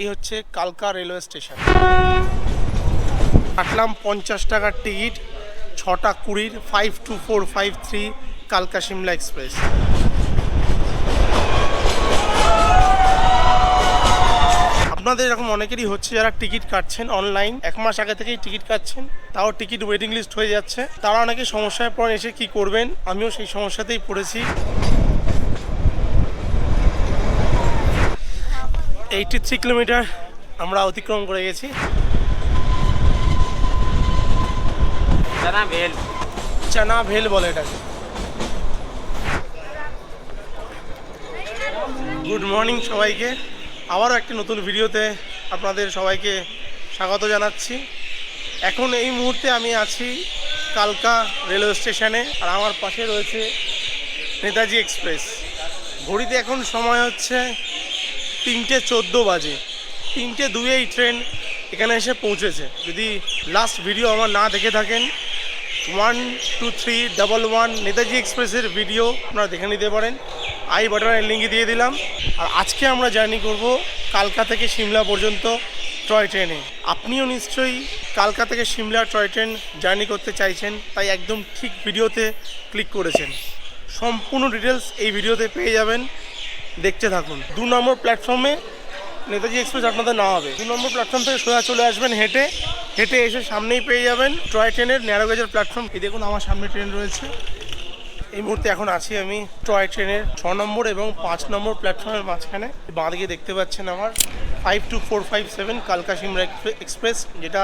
এই হচ্ছে কালকা রেলওয়ে স্টেশন। কাটলাম পঞ্চাশ টাকার টিকিট, ছটা কুড়ির five two four five three কালকা সিমলা এক্সপ্রেস। আপনাদের এরকম অনেকেরই হচ্ছে যারা টিকিট কাটছেন অনলাইন এক মাস আগে থেকেই টিকিট কাটছেন, তাও টিকিট ওয়েটিং লিস্ট হয়ে যাচ্ছে। তারা অনেকে সমস্যায় পড়েন, এসে কি করবেন? আমিও সেই সমস্যাতেই পড়েছি। এইটি থ্রি কিলোমিটার আমরা অতিক্রম করে গেছি। চানা ভেল বলে এটাকে। গুড মর্নিং সবাইকে। আবারও একটি নতুন ভিডিওতে আপনাদের সবাইকে স্বাগত জানাচ্ছি। এখন এই মুহূর্তে আমি আছি কালকা রেলওয়ে স্টেশনে আর আমার পাশে রয়েছে নেতাজি এক্সপ্রেস। ঘড়িতে এখন সময় হচ্ছে তিনটে চোদ্দ বাজে। তিনটে দুয়ে এই ট্রেন এখানে এসে পৌঁছেছে। যদি লাস্ট ভিডিও আমার না দেখে থাকেন one two three double one Netaji এক্সপ্রেসের ভিডিও আপনারা দেখে নিতে পারেন। আই বাটনের লিঙ্ক দিয়ে দিলাম। আর আজকে আমরা জার্নি করব কালকা থেকে সিমলা পর্যন্ত টয় ট্রেনে আপনিও নিশ্চয়ই কালকা থেকে সিমলা টয় ট্রেন জার্নি করতে চাইছেন, তাই একদম ঠিক ভিডিওতে ক্লিক করেছেন। সম্পূর্ণ ডিটেলস এই ভিডিওতে পেয়ে যাবেন। দেখতে থাকুন। দু নম্বর প্ল্যাটফর্মে নেতাজি এক্সপ্রেস আপনাদের না হবে। দু নম্বর প্ল্যাটফর্ম থেকে সোজা চলে আসবেন হেঁটে। হেঁটে এসে সামনেই পেয়ে যাবেন টয় ট্রেনের ন্যারো গেজের প্ল্যাটফর্ম এই দেখুন আমার সামনে ট্রেন রয়েছে। এই মুহূর্তে এখন আছি আমি টয় ট্রেনের ছ নম্বর এবং পাঁচ নম্বর প্ল্যাটফর্মের মাঝখানে। বাঁদিকে দেখতে পাচ্ছেন আমার five two four five seven কালকা সিমরা এক্সপ্রেস যেটা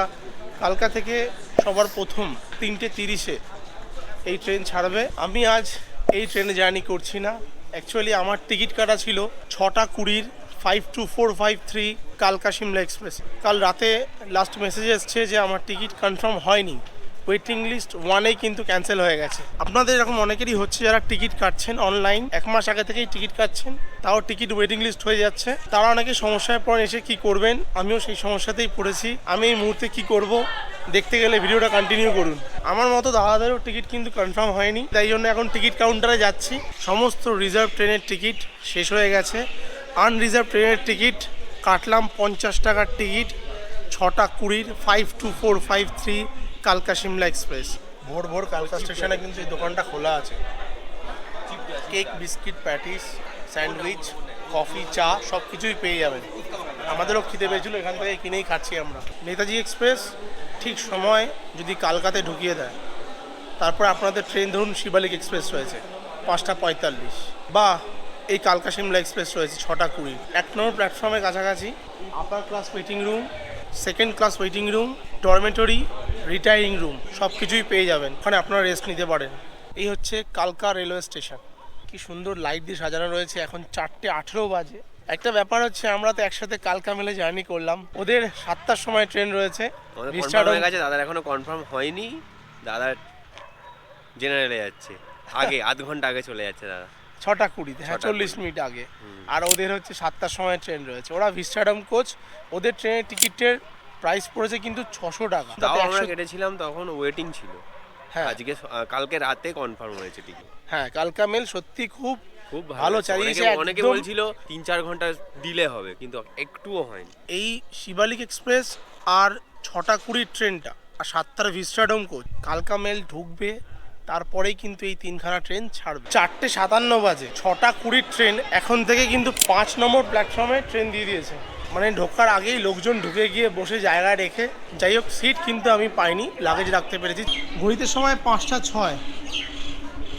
কালকা থেকে সবার প্রথম তিনটে তিরিশে এই ট্রেন ছাড়বে। আমি আজ এই ট্রেনে জার্নি করছি না। অ্যাকচুয়ালি আমার টিকিট কাটা ছিল ছটা কুড়ির five two four five three কালকা সিমলা এক্সপ্রেস। কাল রাতে লাস্ট মেসেজ এসছে যে আমার টিকিট কনফার্ম হয়নি। ওয়েটিং লিস্ট ওয়ানেই কিন্তু ক্যান্সেল হয়ে গেছে। আপনাদের এরকম অনেকেরই হচ্ছে যারা টিকিট কাটছেন অনলাইন এক মাস আগে থেকেই টিকিট কাটছেন, তাও টিকিট ওয়েটিং লিস্ট হয়ে যাচ্ছে। তারা অনেকে সমস্যায় পড়েন, এসে কি করবেন? আমিও সেই সমস্যাতেই পড়েছি। আমি এই মুহূর্তে কি করব? দেখতে গেলে ভিডিওটা কন্টিনিউ করুন। আমার মতো দাদাদেরও টিকিট কিন্তু কনফার্ম হয়নি, তাই জন্য এখন টিকিট কাউন্টারে যাচ্ছি। সমস্ত রিজার্ভ ট্রেনের টিকিট শেষ হয়ে গেছে। আনরিজার্ভ ট্রেনের টিকিট, কাটলাম পঞ্চাশ টাকার টিকিট, ছটা কুড়ির five two four five three কালকা সিমলা এক্সপ্রেস। ভোর ভোর কালকা স্টেশনে কিন্তু এই দোকানটা খোলা আছে। Cake, biscuit, patties, sandwich, coffee, চা সব কিছুই পেয়ে যাবেন। আমাদেরও খিদে পেয়েছিল, এখান থেকে কিনেই খাচ্ছি আমরা। নেতাজি এক্সপ্রেস ঠিক সময় যদি কালকাতে ঢুকিয়ে দেয়, তারপর আপনাদের ট্রেন ধরুন শিবালিক এক্সপ্রেস রয়েছে, পাঁচটা পঁয়তাল্লিশ। বা এই কালকা সিমলা এক্সপ্রেস রয়েছে, ছটা কুড়ি। এক নম্বর প্ল্যাটফর্মের কাছাকাছি upper class waiting room second class waiting room dormitory retiring room সব কিছুই পেয়ে যাবেন। ওখানে আপনারা রেস্ট নিতে পারেন। এই হচ্ছে কালকা রেলওয়ে স্টেশন কি সুন্দর লাইট দিয়ে সাজানো রয়েছে, এখন চারটে আঠেরো বাজে। একটা ব্যাপার হচ্ছে আমরা তো একসাথে কালকা মেলে জার্নি করলাম। ওদের সাতটার সময় ট্রেন রয়েছে। হয়ে গেছে? দাদার এখনও কনফার্ম হয়নি। দাদা জেনারেলে যাচ্ছে। আগে আধ ঘণ্টা আগে চলে যাচ্ছে দাদা। ছটা কুড়িতে হ্যাঁ চল্লিশ মিনিট আগে। আর ওদের হচ্ছে সাতটার সময় ট্রেন রয়েছে। ওরা ভিস্টাডাম কোচ ওদের ট্রেনের টিকিটের প্রাইস পড়েছে কিন্তু ছশো টাকা। তাও আমরা কেটেছিলাম তখন ওয়েটিং ছিল। হ্যাঁ। আজকে কালকে রাতে কনফার্ম হয়েছে টিকিট হ্যাঁ কালকা মেল সত্যি খুব খুব ভালো। চালিয়েছে, অনেকে- অনেকে বলছিল তিন চার ঘণ্টা দিলে হবে কিন্তু একটুও হয়নি। এই শিবালিক এক্সপ্রেস আর ছটা কুড়ির ট্রেনটা আর সাতটার ভিস্টাডম কোচ কালকা মেল ঢুকবে তারপরেই কিন্তু এই তিনখানা ট্রেন ছাড়বে। চারটে সাতান্ন বাজে ছটা কুড়ির ট্রেন এখন থেকে কিন্তু পাঁচ নম্বর প্ল্যাটফর্মে ট্রেন দিয়ে দিয়েছে। মানে ঢোকার আগেই লোকজন ঢুকে গিয়ে বসে জায়গা রেখে যাই হোক সিট কিন্তু আমি পাইনি লাগেজ রাখতে পেরেছি। ঘড়িতে সময় পাঁচটা ছয়।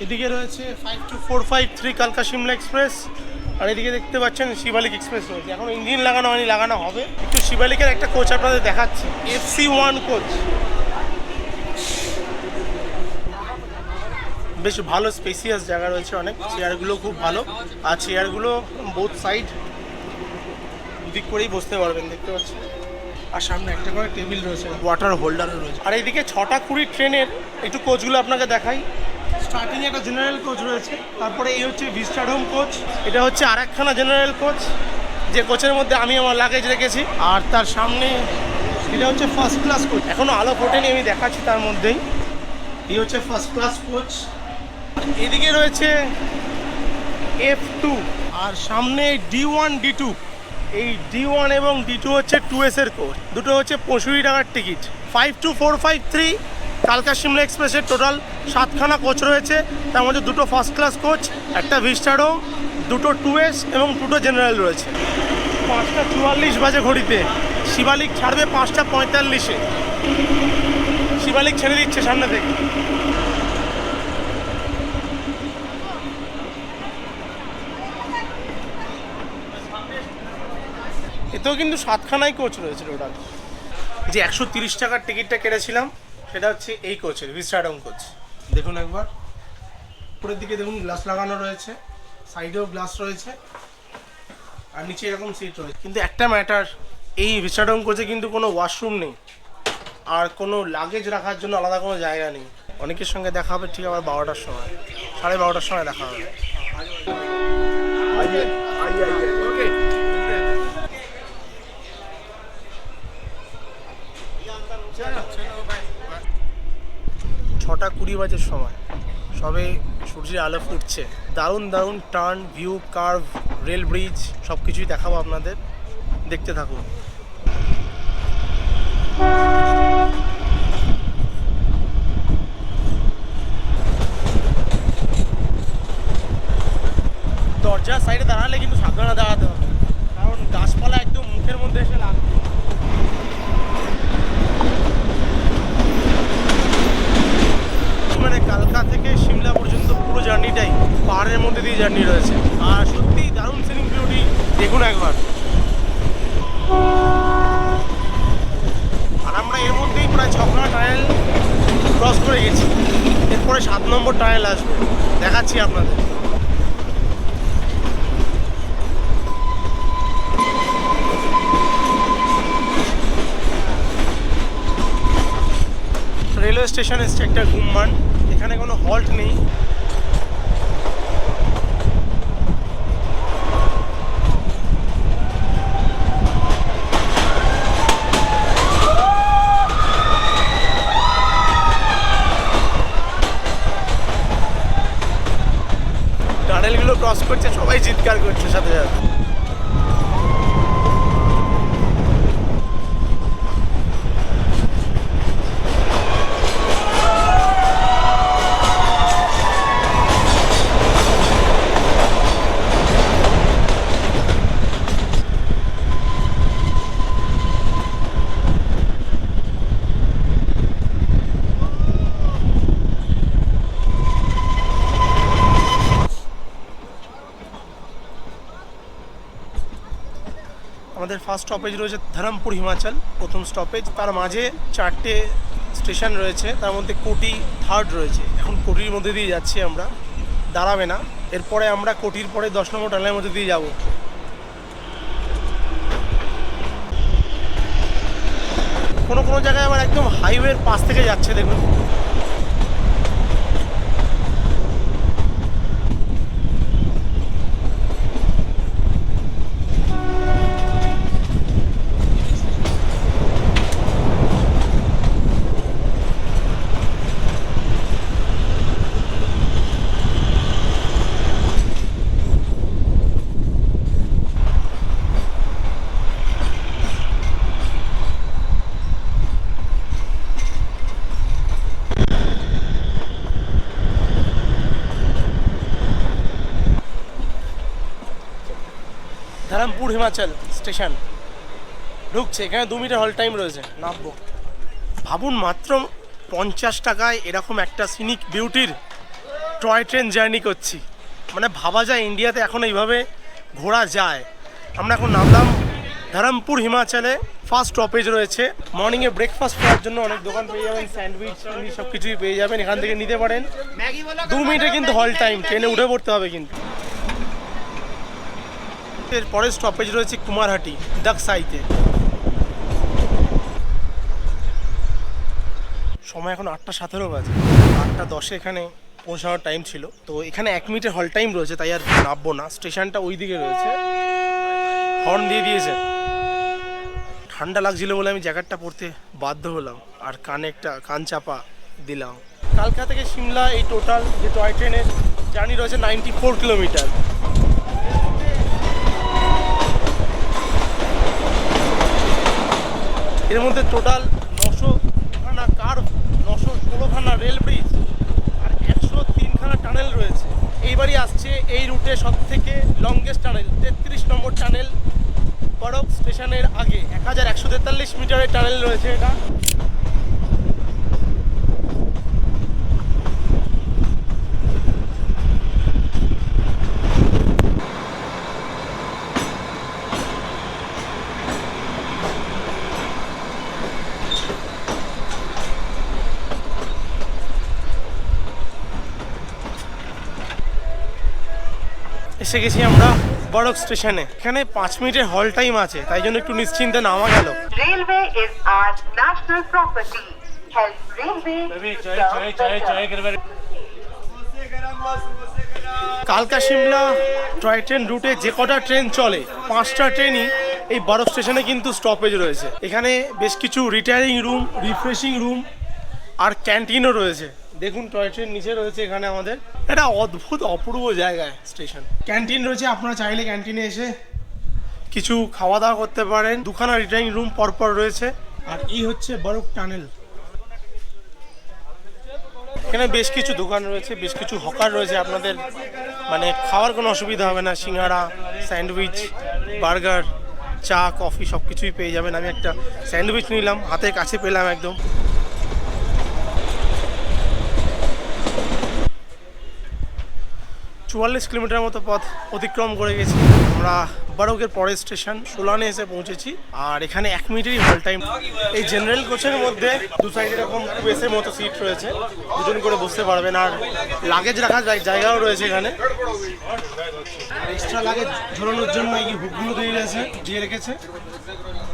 এদিকে রয়েছে five two four five three কালকা সিমলা এক্সপ্রেস, আর এদিকে দেখতে পাচ্ছেন শিবালিক এক্সপ্রেস রয়েছে। এখন ইঞ্জিন লাগানো হয়নি, লাগানো হবে। একটু শিবালিকের একটা কোচ আপনাদের দেখাচ্ছি এফসি ওয়ান কোচ বেশ ভালো স্পেসিয়াস জায়গা রয়েছে অনেক চেয়ারগুলো খুব ভালো, আর চেয়ারগুলো বোথ সাইড দুদিক করেই বসতে পারবেন, দেখতে পাচ্ছেন। আর সামনে একটা করে টেবিল রয়েছে ওয়াটার হোল্ডারও রয়েছে। আর এইদিকে ছটা কুড়ি ট্রেনের একটু কোচগুলো আপনাকে দেখাই। স্টার্টিং একটা জেনারেল কোচ রয়েছে, তারপরে এই হচ্ছে ভিস্টার হোম কোচ, এটা হচ্ছে আর একখানা জেনারেল কোচ, যে কোচের মধ্যে আমি আমার লাগেজ রেখেছি, আর তার সামনে এটা হচ্ছে ফার্স্ট ক্লাস কোচ এখনও আলো ফোটেনি, আমি দেখাচ্ছি তার মধ্যেই। এই হচ্ছে ফার্স্ট ক্লাস কোচ এদিকে রয়েছে এফ টু আর সামনে ডি ওয়ান ডি টু এই ডি ওয়ান এবং ডি টু হচ্ছে টু এসের কোচ দুটো হচ্ছে পঁয়ষট্টি টাকার ticket five two four five three কালকা সিমলা এক্সপ্রেসের টোটাল সাতখানা কোচ রয়েছে। তার মধ্যে দুটো ফার্স্ট ক্লাস কোচ, একটা ভিস্টারো, দুটো টু এস এবং দুটো জেনারেল রয়েছে। পাঁচটা চুয়াল্লিশ বাজে ঘড়িতে শিবালিক ছাড়বে পাঁচটা পঁয়তাল্লিশে। শিবালিক ছেড়ে দিচ্ছে সামনে থেকে। এতেও কিন্তু সাতখানাই কোচ রয়েছে টোটাল। যে একশো তিরিশ টাকার টিকিটটা কেটেছিলাম সেটা হচ্ছে এই কোচের ভিস্টাডম কোচ দেখুন একবার। উপরের দিকে দেখুন গ্লাস লাগানো রয়েছে। সাইডেও গ্লাস রয়েছে। আর নিচে এরকম সিট রয়েছে। কিন্তু একটা ম্যাটার এই ভিস্টাডম কোচে কিন্তু কোনো ওয়াশরুম নেই। আর কোনো লাগেজ রাখার জন্য আলাদা কোনো জায়গা নেই। অনেকের সঙ্গে দেখা হবে ঠিক আবার বারোটার সময়। সাড়ে বারোটার সময় দেখা হবে। ছটা কুড়ি বাজের সময়। সবে সূর্যের আলো ফুটছে। দারুণ দারুণ turn, view, curve, rail bridge সব কিছুই দেখাবো আপনাদের। দেখতে থাকুন। দরজার সাইডে দাঁড়ালে কিন্তু সাবধানে দাঁড়াতে হবে কারণ গাছপালা একদম মুখের মধ্যে এসে লাগবে মানে কালকা থেকে সিমলা পর্যন্ত পুরো জার্নিটাই পাহাড়ের মধ্যে দিয়ে জার্নি রয়েছে আর সত্যি দারুণ সিনিং বিউটি দেখুন একবার আর আমরা এর মধ্যেই প্রায় ছখানা টানেল ক্রস করে গেছি এরপরে সাত নম্বর টানেল আসবে দেখাচ্ছি আপনাদের রেলওয়ে স্টেশন গুম্মান এখানে কোনো হল্ট নেই টানেলগুলো ক্রস করছে সবাই চিৎকার করছে সাথে সাথে আমাদের ফার্স্ট স্টপেজ রয়েছে ধরমপুর হিমাচল। প্রথম স্টপেজ তার মাঝে চারটে স্টেশন রয়েছে, তার মধ্যে কোটি থার্ড রয়েছে। এখন কোটির মধ্যে দিয়ে যাচ্ছি আমরা। দাঁড়াবে না। এরপরে আমরা কোটির পরে দশ নম্বর টানেলের মধ্যে দিয়ে যাব। কোনো কোনো জায়গায় আবার একদম হাইওয়ের পাশ থেকে যাচ্ছে, দেখুন ধরমপুর হিমাচল স্টেশন। ঢুকছে এখানে দু মিনিটের হল টাইম রয়েছে। নামবো। ভাবুন মাত্র পঞ্চাশ টাকায় এরকম একটা সিনিক বিউটির টয় ট্রেন জার্নি করছি। মানে ভাবা যায় ইন্ডিয়াতে এখন এইভাবে ঘোরা যায়। আমরা এখন নামলাম ধরমপুর হিমাচলে। ফার্স্ট স্টপেজ রয়েছে। মর্নিংয়ে ব্রেকফাস্ট করার জন্য অনেক দোকান পেয়ে যাবেন স্যান্ডউইচ সব কিছুই পেয়ে যাবেন এখান থেকে নিতে পারেন। দু মিনিটে কিন্তু হল টাইম ট্রেনে উঠে পড়তে হবে কিন্তু। এর পরের স্টপেজ রয়েছে কুমারহাটি, দাকসাইতে। সময় এখন আটটা সতেরো বাজে। আটটা দশে এখানে পৌঁছানোর টাইম ছিল। তো এখানে এক মিনিটের হল টাইম রয়েছে, তাই আর নামবো না। স্টেশনটা ওই দিকে রয়েছে। হর্ন দিয়ে দিয়েছে। ঠান্ডা লাগছিল বলে আমি জ্যাকেটটা পরতে বাধ্য হলাম। আর কানে একটা কান চাপা দিলাম। কালকা থেকে সিমলা এই টোটাল যে টয় ট্রেনের জার্নি রয়েছে নাইনটি ফোর কিলোমিটার এর মধ্যে টোটাল নশো খানা কার্ভ নশো ষোলোখানা রেল ব্রিজ আর একশো তিনখানা টানেল রয়েছে। এইবারই আসছে এই রুটে সব থেকে লংগেস্ট টানেল তেত্রিশ নম্বর টানেল বরফ স্টেশনের আগে। এক হাজার একশো তেতাল্লিশ মিটারের টানেল রয়েছে এটা। এসে গেছি আমরা বরক স্টেশনে। এখানে পাঁচ মিনিটের হল টাইম আছে তাই জন্য একটু নিশ্চিন্তে নামা গেল। কালকা সিমলা টয় ট্রেন রুটে যে কটা ট্রেন চলে পাঁচটা ট্রেনই এই বরফ স্টেশনে কিন্তু স্টপেজ রয়েছে। এখানে বেশ কিছু রিটায়ারিং রুম রিফ্রেশিং রুম আর ক্যান্টিনও রয়েছে। দেখুন টয় ট্রেন নিচে রয়েছে এখানে আমাদের এটা অদ্ভুত অপূর্ব জায়গায় স্টেশন। ক্যান্টিন রয়েছে আপনারা চাইলে ক্যান্টিনে এসে কিছু খাওয়া দাওয়া করতে পারেন। দুখানা রিটায়ারিং রুম পরপর রয়েছে। আর এই হচ্ছে বরফ টানেল। এখানে বেশ কিছু দোকান রয়েছে বেশ কিছু হকার রয়েছে আপনাদের। মানে খাওয়ার কোনো অসুবিধা হবে না। সিঙ্গারা স্যান্ডউইচ বার্গার চা কফি সব কিছুই পেয়ে যাবেন। আমি একটা স্যান্ডউইচ নিলাম হাতের কাছে পেলাম একদম। চুয়াল্লিশ কিলোমিটার মতো পথ অতিক্রম করে গেছি। আমরা বারোকের পরের স্টেশন সোলানে এসে পৌঁছেছি। আর এখানে এক মিনিটেরই হল টাইম এই জেনারেল কোচের মধ্যে দু সাইডে এরকম বেসের মতো সিট রয়েছে। দুজন করে বসতে পারবেন। আর লাগেজ রাখার জায়- জায়গাও রয়েছে এখানে। এক্সট্রা লাগেজ ঝোলানোর জন্য এই হুকগুলো দিয়ে গেছে দিয়ে রেখেছে।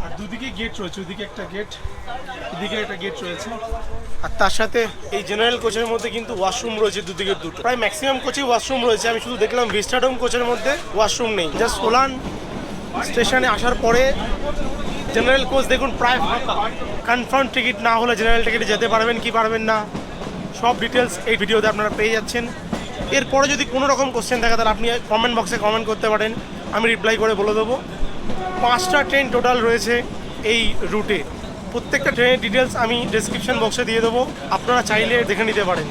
আর দুদিকে গেট রয়েছে। ওদিকে একটা গেট এদিকে একটা গেট রয়েছে। আর তার সাথে এই জেনারেল কোচের মধ্যে কিন্তু ওয়াশরুম রয়েছে দুদিকে দুটো। প্রায় ম্যাক্সিমাম কোচে ওয়াশরুম রয়েছে। আমি শুধু দেখলাম ভিস্টাডোম কোচের মধ্যে ওয়াশরুম নেই। জাস্ট সোলান স্টেশনে আসার পরে জেনারেল কোচ দেখুন প্রায় কনফার্ম টিকিট না হলে জেনারেল টিকিটে যেতে পারবেন কি পারবেন না। সব ডিটেলস এই ভিডিওতে আপনারা পেয়ে যাচ্ছেন। এরপরে যদি কোনো রকম কোশ্চেন থাকে তাহলে আপনি কমেন্ট বক্সে কমেন্ট করতে পারেন। আমি রিপ্লাই করে বলে দেবো। পাঁচটা ট্রেন টোটাল রয়েছে এই রুটে প্রত্যেকটা ট্রেনের ডিটেলস আমি ডিসক্রিপশন বক্সে দিয়ে দেবো। আপনারা চাইলে দেখে নিতে পারেন।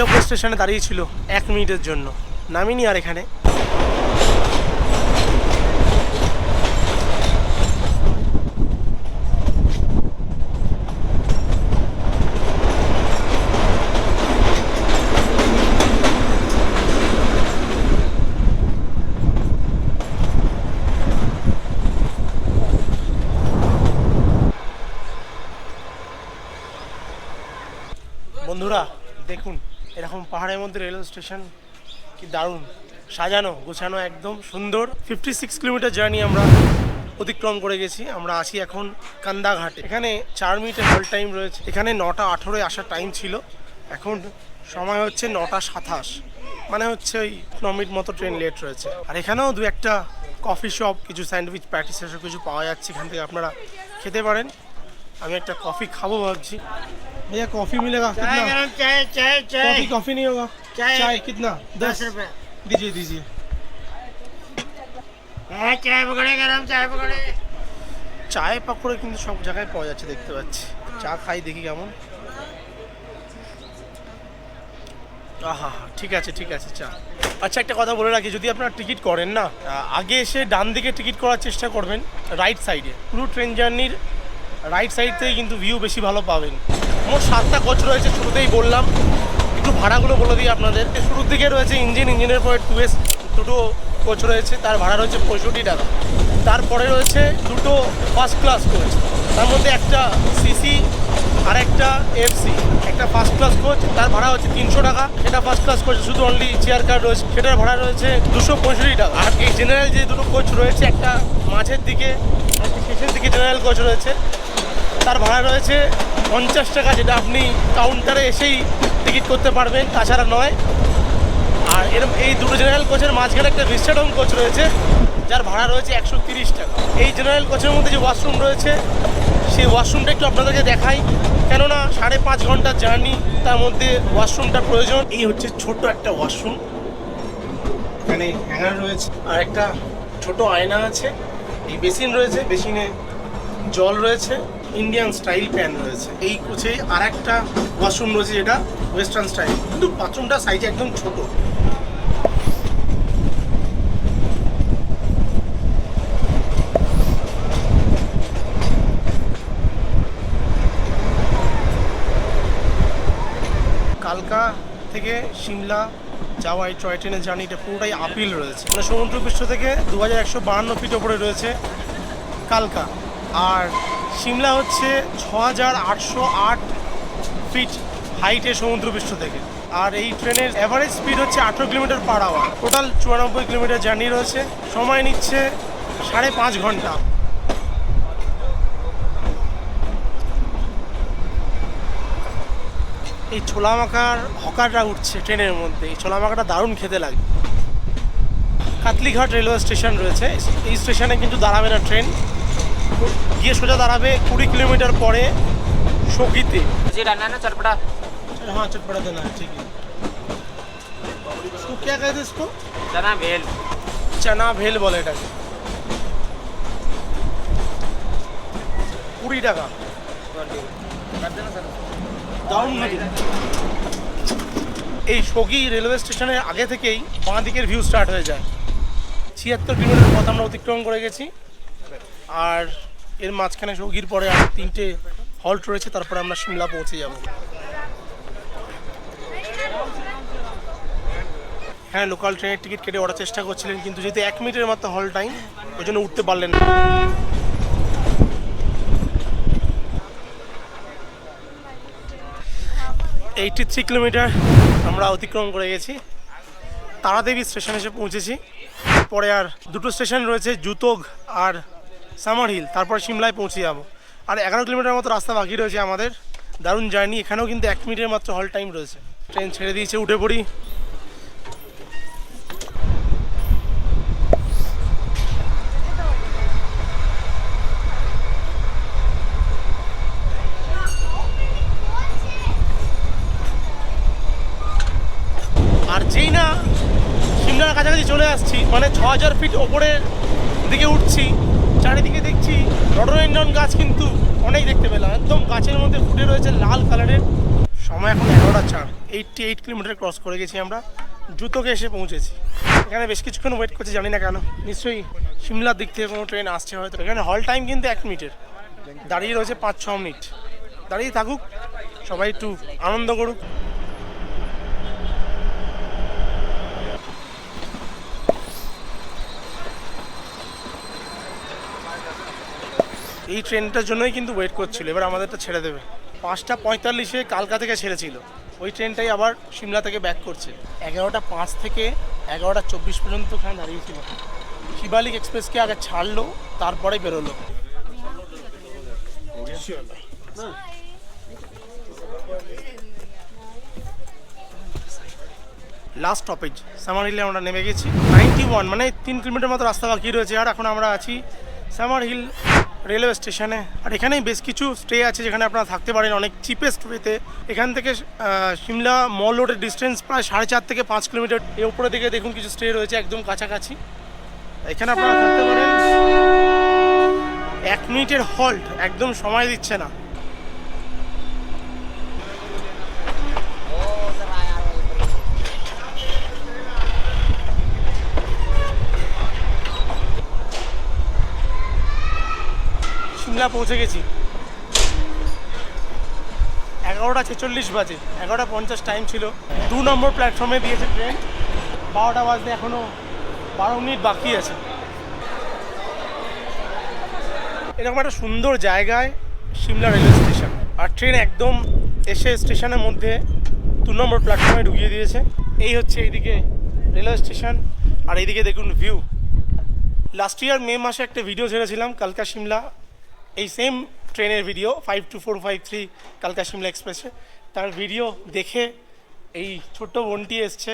লোকাল স্টেশনে দাঁড়িয়েছিল এক মিনিটের জন্য। নামিনি আর এখানে বন্ধুরা দেখুন, এরকম পাহাড়ের মধ্যে রেলওয়ে স্টেশন কি দারুণ। সাজানো, গোছানো একদম সুন্দর। ফিফটি সিক্স কিলোমিটার জার্নি আমরা অতিক্রম করে গেছি। আমরা আছি এখন কান্দাঘাটে। এখানে চার মিনিটের হল টাইম রয়েছে। এখানে নটা আঠেরোয় আসার টাইম ছিল। এখন সময় হচ্ছে নটা সাতাশ। মানে হচ্ছে ওই ন মিনিট মতো ট্রেন লেট রয়েছে। আর এখানেও দু একটা কফি শপ কিছু স্যান্ডউইচ প্যাটিস এসব কিছু পাওয়া যাচ্ছে। এখান থেকে আপনারা খেতে পারেন। আমি একটা কফি খাবো ভাবছি भैया कॉफी मिलेगा चाय कितना गरम चाय चाय चाय कॉफी कॉफी नहीं होगा चाय- चाय कितना दस रुपए दीजिए दीजिए हाँ, चाय पकड़े गरम चाय पकड़े চায় পাকড়ে কিন্তু সব জায়গায় পাওয়া যাচ্ছে দেখতে পাচ্ছি চা খাই দেখি কেমন আহা ঠিক আছে ঠিক আছে চা আচ্ছা একটা কথা বলে রাখি যদি আপনারা টিকিট করেন না আহ, আগে এসে ডান দিকে টিকিট করার চেষ্টা করবেন রাইট সাইডে পুরো ট্রেন জার্নির রাইট সাইড থেকে কিন্তু ভিউ বেশি ভালো পাবেন। মোট সাতটা কোচ রয়েছে, শুরুতেই বললাম। একটু ভাড়াগুলো বলে দিই আপনাদের। শুরুর দিকে রয়েছে ইঞ্জিন ইঞ্জিনের পরে টু এস দুটো কোচ রয়েছে। তার ভাড়া রয়েছে পঁয়ষট্টি টাকা। তারপরে রয়েছে দুটো ফার্স্ট ক্লাস কোচ তার মধ্যে একটা সিসি আর একটা এফসি একটা ফার্স্ট ক্লাস কোচ তার ভাড়া হচ্ছে তিনশো টাকা। সেটা ফার্স্ট ক্লাস কোচ শুধু অনলি চেয়ার কার রয়েছে। সেটার ভাড়া রয়েছে দুশো পঁয়ষট্টি টাকা। আর এই জেনারেল যে দুটো কোচ রয়েছে, একটা মাঝের দিকে শেষের দিকে জেনারেল কোচ রয়েছে। তার ভাড়া রয়েছে পঞ্চাশ টাকা, যেটা আপনি কাউন্টারে এসেই টিকিট করতে পারবেন, তাছাড়া নয়। আর এরকম এই দুটো জেনারেল কোচের মাঝখানে একটা ভিস্টাডম কোচ রয়েছে, যার ভাড়া রয়েছে একশো তিরিশ টাকা। এই জেনারেল কোচের মধ্যে যে ওয়াশরুম রয়েছে, সেই ওয়াশরুমটা একটু আপনাদেরকে দেখাই। কেননা সাড়ে পাঁচ ঘণ্টার জার্নি তার মধ্যে ওয়াশরুমটা প্রয়োজন। এই হচ্ছে ছোট একটা ওয়াশরুম এখানে হ্যাঙ্গার রয়েছে, আর একটা ছোট আয়না আছে। এই বেসিন রয়েছে বেসিনে জল রয়েছে। ইন্ডিয়ান স্টাইল প্যান রয়েছে। এই কোচে আর একটা ওয়াশরুম রয়েছে যেটা ওয়েস্টার্ন স্টাইল কিন্তু বাথরুমটা সাইজে একদম ছোট। কালকা থেকে সিমলা যাওয়া এই টয় ট্রেনের জার্নিটা পুরোটাই আপিল রয়েছে। মানে সমুদ্রপৃষ্ঠ থেকে দু হাজার একশো বাহান্ন ফিট ওপরে রয়েছে কালকা। আর সিমলা হচ্ছে ছ হাজার আটশো আট ফিট হাইটে সমুদ্রপৃষ্ঠ থেকে। আর এই ট্রেনের অ্যাভারেজ স্পিড হচ্ছে আঠেরো কিলোমিটার পার আওয়ার টোটাল চুরানব্বই কিলোমিটার জার্নি রয়েছে। সময় নিচ্ছে সাড়ে পাঁচ ঘণ্টা। এই ছোলা মাখার হকাররা উঠছে ট্রেনের মধ্যে। এই ছোলা মাখাটা দারুণ খেতে লাগে। কাতলিঘাট রেলওয়ে স্টেশন রয়েছে। এই স্টেশনে কিন্তু দাঁড়াবে না ট্রেন। গিয়ে সোজা দাঁড়াবে কুড়ি কিলোমিটার পরে সখীতে जी डालना है ना चटपटा हाँ चटपटा देना है ठीक है इसको क्या कहते हैं इसको चना भेल চানা ভেল বলে এটাকে কুড়ি টাকা দারুণ লাগে। এই সগি রেলওয়ে স্টেশনের আগে থেকেই বাঁ দিকের ভিউ স্টার্ট হয়ে যায় ছিয়াত্তর কিলোমিটার পথ আমরা অতিক্রম করে গেছি আর এর মাঝখানে সগির পরে আর তিনটে হল্ট রয়েছে, তারপরে আমরা সিমলা পৌঁছে যাব। হ্যাঁ লোকাল ট্রেনের টিকিট কেটে ওঠার চেষ্টা করছিলেন, কিন্তু যেহেতু এক মিনিটের মাত্র হল টাইম ওই জন্য উঠতে পারলেন না। এইটি থ্রি কিলোমিটার আমরা অতিক্রম করে গেছি। তারাদেবী স্টেশন এসে পৌঁছেছি। পরে আর দুটো স্টেশন রয়েছে, জুতোগ আর সামার হিল, তারপর সিমলায় পৌঁছে যাব। আর এগারো কিলোমিটার মতো রাস্তা বাকি রয়েছে আমাদের। দারুণ জার্নি, এখানেও কিন্তু এক মিনিটের মাত্র হল টাইম রয়েছে। ট্রেন ছেড়ে দিয়েছে, উঠে পড়ি। আর যেই না, সিমলার কাছাকাছি চলে আসছি মানে ছ হাজার ফিট ওপরের দিকে উঠছি। চারিদিকে দেখছি রডোরেন্ডন গাছ কিন্তু অনেক দেখতে পেলাম। একদম গাছের মধ্যে ফুটে রয়েছে লাল কালারের। সময় এখন এগারোটা চার। এইটটি এইট কিলোমিটার ক্রস করে গেছি আমরা। জুতোকে এসে পৌঁছেছি। এখানে বেশ কিছুক্ষণ ওয়েট করছি, জানি না কেন। নিশ্চয়ই সিমলার দিক থেকে কোনো ট্রেন আসছে হয়তো। এখানে হল টাইম কিন্তু এক মিনিটের। দাঁড়িয়ে রয়েছে পাঁচ ছ মিনিট। দাঁড়িয়ে থাকুক, সবাই একটু আনন্দ করুক। এই ট্রেনটার জন্যই কিন্তু ওয়েট করছিল, এবার আমাদেরটা ছেড়ে দেবে। পাঁচটা পঁয়তাল্লিশে কালকা থেকে ছেড়েছিল, ওই ট্রেনটাই আবার সিমলা থেকে ব্যাক করছে। এগারোটা পাঁচ থেকে এগারোটা চব্বিশ পর্যন্ত ওখানে দাঁড়িয়েছিল। শিবালিক এক্সপ্রেসকে আগে ছাড়লো, তারপরে বেরোলো। লাস্ট স্টপেজ সামার হিলে আমরা নেমে গেছি। নাইনটি ওয়ান মানে তিন কিলোমিটার মতো রাস্তা বাকি রয়েছে, আর এখন আমরা আছি সামার হিল রেলওয়ে স্টেশনে আর এখানেই বেশ কিছু স্টে আছে যেখানে আপনারা থাকতে পারেন অনেক চিপেস্ট ওয়েতে এখান থেকে সিমলা মল রোডের ডিস্টেন্স প্রায় সাড়ে চার থেকে পাঁচ কিলোমিটার এর উপরে দিকে দেখুন কিছু স্টে রয়েছে একদম কাছাকাছি। এখানে আপনারা থাকতে পারেন, এক মিনিটের হল্ট একদম সময় দিচ্ছে না। সিমলা পৌঁছে গেছি। এগারোটা ছেচল্লিশ বাজে, এগারোটা পঞ্চাশ টাইম ছিল। দু নম্বর প্ল্যাটফর্মে দিয়েছে ট্রেন বারোটা বাজতে এখনও বারো মিনিট বাকি আছে। এরকম একটা সুন্দর জায়গায় সিমলা রেলওয়ে স্টেশন আর ট্রেন একদম এসে স্টেশনের মধ্যে দু নম্বর প্ল্যাটফর্মে ঢুকিয়ে দিয়েছে। এই হচ্ছে এইদিকে রেলওয়ে স্টেশন আর এইদিকে দেখুন ভিউ লাস্ট ইয়ার মে মাসে একটা ভিডিও ছেড়েছিলাম, কালকা সিমলা। এই সেম ট্রেনের video five two four five three কালকা সিমলা এক্সপ্রেসে তার ভিডিও দেখে এই ছোট্ট বোনটি এসছে।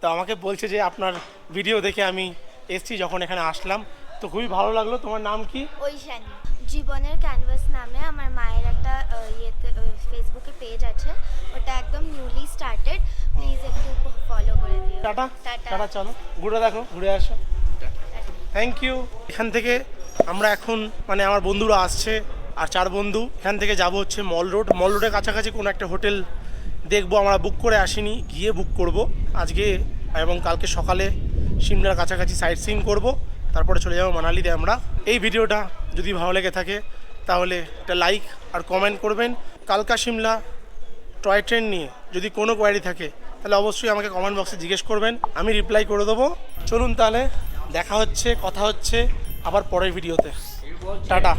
তো আমাকে বলছে যে আপনার ভিডিও দেখে আমি এসছি যখন এখানে আসলাম। তো খুবই ভালো লাগল। তোমার নাম কি? ওইশানি জীবনের ক্যানভাস নামে আমার মায়ের একটা ইয়েতে ফেসবুকে পেজ আছে। ওটা একদম নিউলি স্টার্টেড প্লিজ একটু ফলো করে দিও। টাটা। টাটা। চলো। ঘুরে দেখো ঘুরে আসো। থ্যাংক ইউ এখান থেকে আমরা এখন মানে আমার বন্ধুরা আসছে, আর চার বন্ধু। এখান থেকে যাব হচ্ছে মল রোড। মল রোডের কাছাকাছি কোনো একটা হোটেল দেখব, আমরা বুক করে আসিনি, গিয়ে বুক করব। আজকে এবং কালকে সকালে সিমলার কাছাকাছি সাইট সিন করব। তারপরে চলে যাব মানালিতে আমরা। এই ভিডিওটা যদি ভালো লেগে থাকে, তাহলে একটা লাইক আর কমেন্ট করবেন। কালকা সিমলা টয় ট্রেন নিয়ে যদি কোনো কোয়ারি থাকে, তাহলে অবশ্যই আমাকে কমেন্ট বক্সে জিজ্ঞেস করবেন। আমি রিপ্লাই করে দেবো। চলুন তাহলে দেখা হচ্ছে, কথা হচ্ছে। আবার পরের ভিডিওতে। টাটা।